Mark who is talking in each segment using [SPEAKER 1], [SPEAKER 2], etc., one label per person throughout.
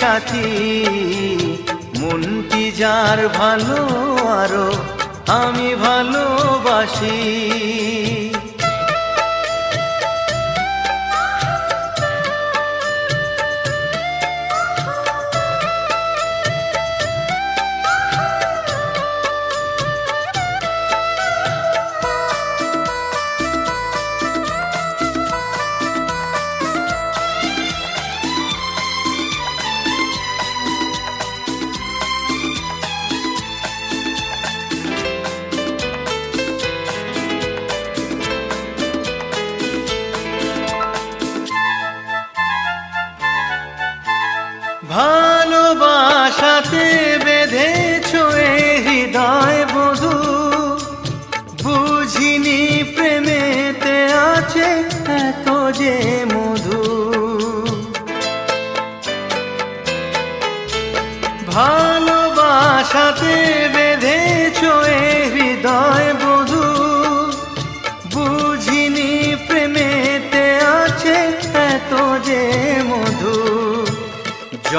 [SPEAKER 1] সাথী মনটি যার ভালো আরও আমি ভালোবাসি। ভালোবাসাতে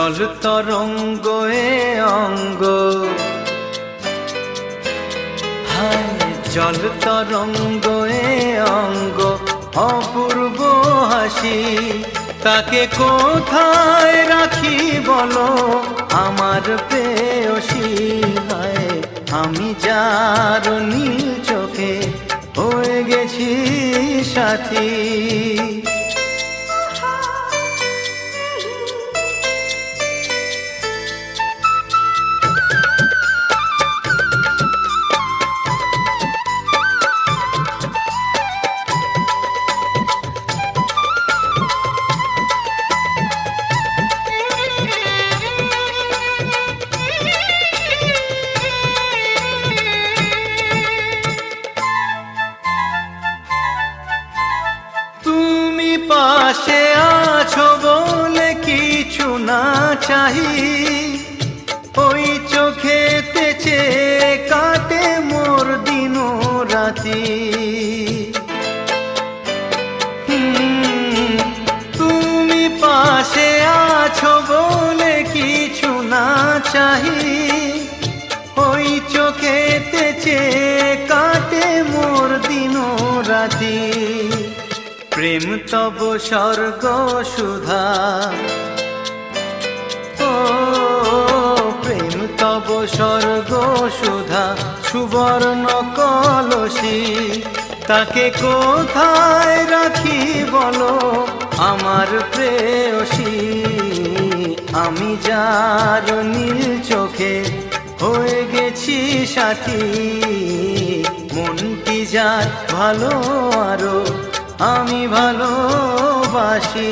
[SPEAKER 1] জল তরঙ্গ এ অঙ্গ। জল তরঙ্গ এ অঙ্গ। অপূর্ব হাসি তাকে কোথায় রাখি বলো? আমার প্রেয়সী হায় আমি যার নীল চোখে হয়ে গেছি সাথী। হুম, তুমি পাশে আছো বলে কিছু না চাহি ওই চোখেতে চেয়ে কাটে মোর দিন রাতি। প্রেম তব স্বর্গ সুধা। ও প্রেম তব স্বর্গ সুধা। সুবর্ণ কলসী, তাকে কোথায় রাখি বলো আমার প্রেয়সী? আমি যার নীল চোখে হয়ে গেছি সাথী, মনটি যার ভালো আরও আমি ভালোবাসি।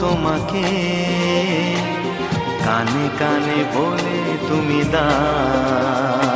[SPEAKER 1] তোমাকে। কানে কানে বলে তুমি দাও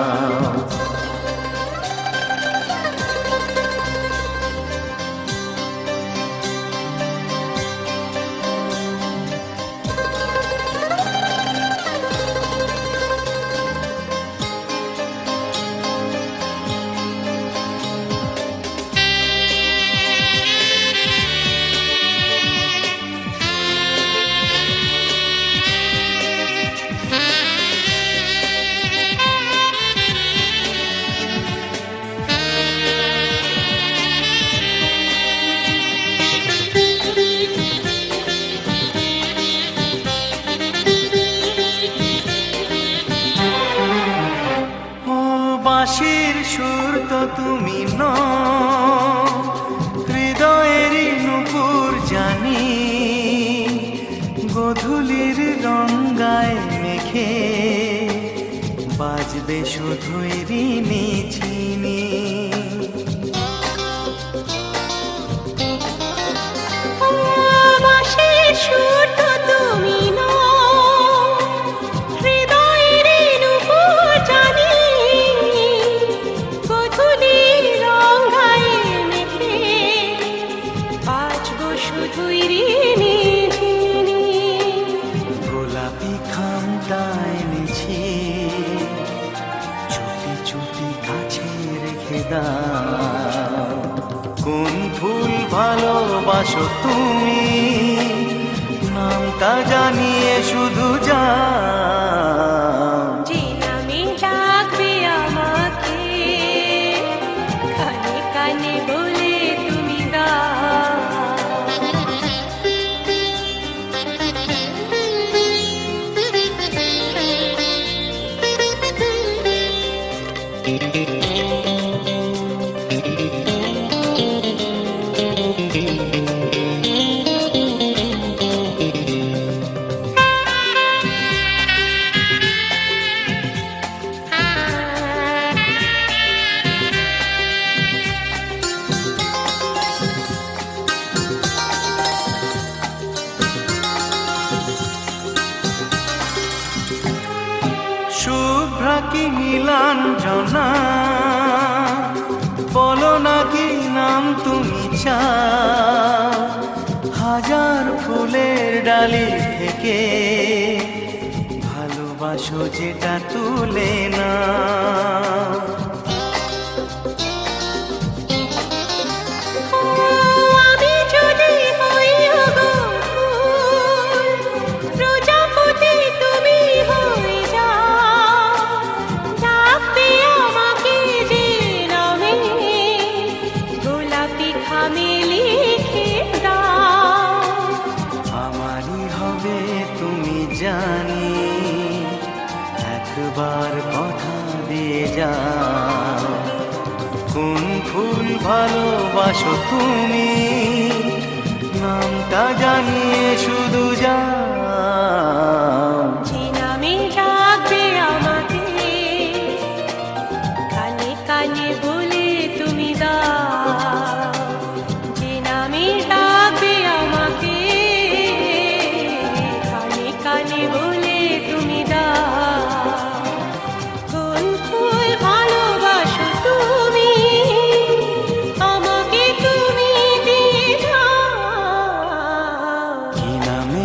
[SPEAKER 1] তুমি ন খামটা নিছি চুপি চুপি কাছে রেখে দাও। কোন ফুল ভালোবাসো তুমি? নামটা জানিয়ে শুধু
[SPEAKER 2] যে নাম তুমি
[SPEAKER 1] চাও। হাজার ফুলের ডালি থেকে ভালোবাসো যেটা তুলে না
[SPEAKER 2] খামে লিখে
[SPEAKER 1] আমারই হবে, তুমি জানি। একবার কথা দিয়ে যাও। কোন ফুল ভালোবাসো তুমি? নামটা জানিয়ে শুধু
[SPEAKER 2] যে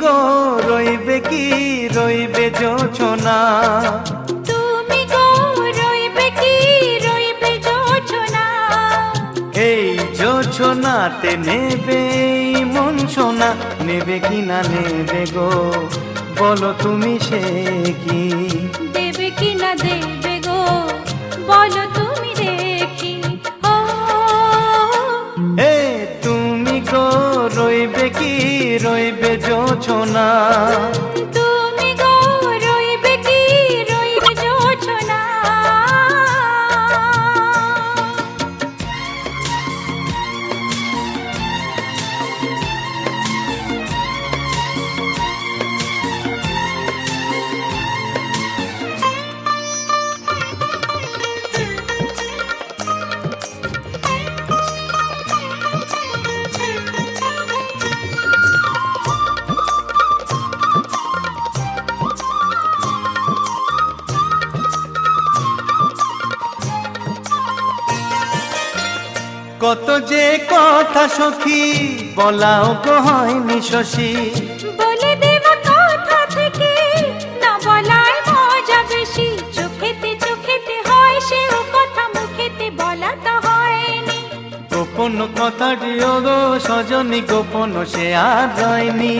[SPEAKER 1] গো রইবে কি রইবে যোছনা
[SPEAKER 2] তুমি গো রইবে কি রইবে যোছনা
[SPEAKER 1] এই যোছনাতে নেবে মন সোনা নেবে কি না নেবে গো? বলো তুমি সে কি?
[SPEAKER 2] দেবে কি না দেবে?
[SPEAKER 1] রইবে যোচনা কথা সখী বলাও গো হয়নি শশী।
[SPEAKER 2] বলে দেব কথা থেকে না বলাই মজা বেশি। চোখেতে চোখেতে হয় সে ও কথা মুখেতে বলা তো হয়নি।
[SPEAKER 1] গোপন কথাটি গো সজনী গোপন সে আর রয়নি।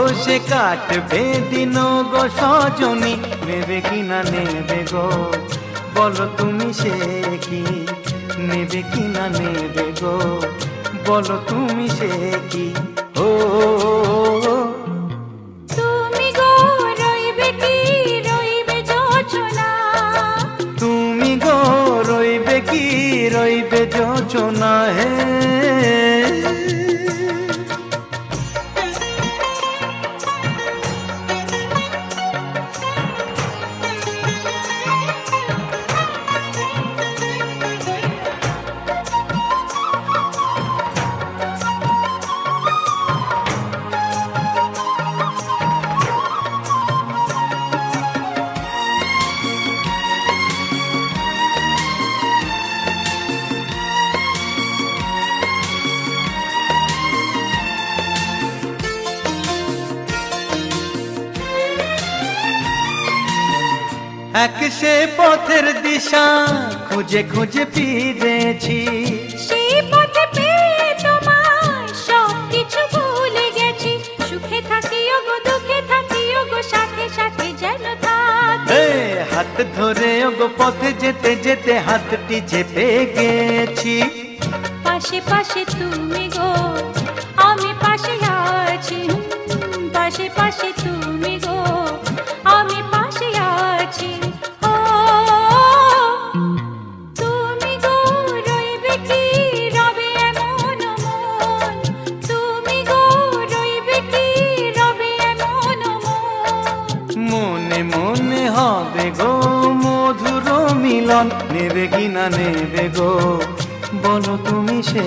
[SPEAKER 1] বসে কাটবে দিন গো সজনী নেবে কি না নেবে গো? বলো তুমি সে কি? নেবে কি না নেবে গো? বলো তুমি সে কি? ও
[SPEAKER 2] তুমি গো রইবে কি? রইবে যোছনা
[SPEAKER 1] তুমি গো রইবে কি? রইবে যোচনা হে খুঁজে খুঁজে ফিরেছি।
[SPEAKER 2] সেই পথে পেয়ে তোমায় সব কিছু ভুলে গেছি। সুখে থাকিও গো দুঃখে থাকিও গো সাথে সাথে যেন থাকি।
[SPEAKER 1] হাত ধরে ওগো পথে যেতে যেতে হাতটি চেপে গেছি।
[SPEAKER 2] পাশে পাশে তুমি গো
[SPEAKER 1] নেবে কি না নেবে গো? বলো তুমি সে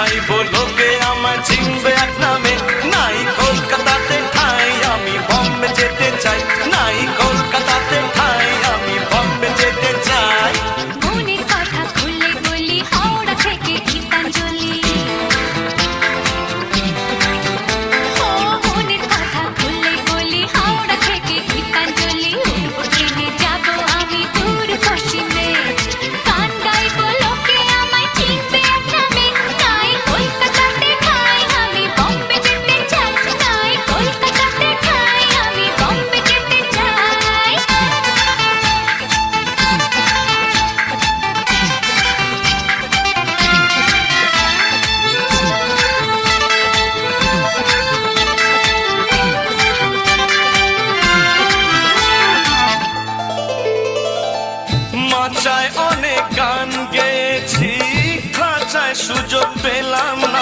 [SPEAKER 3] যাইব লোকে আমার সুযোগ পেলাম না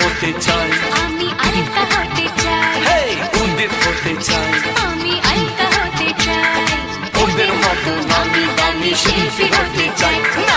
[SPEAKER 3] হতে চাই।
[SPEAKER 2] আমি আরেকটা হতে চাই।
[SPEAKER 3] ওদের হতে চাই।
[SPEAKER 2] আমি আরেকটা হতে চাই।
[SPEAKER 3] ওদের মতো আমি দামি শিল্পী হতে চাই।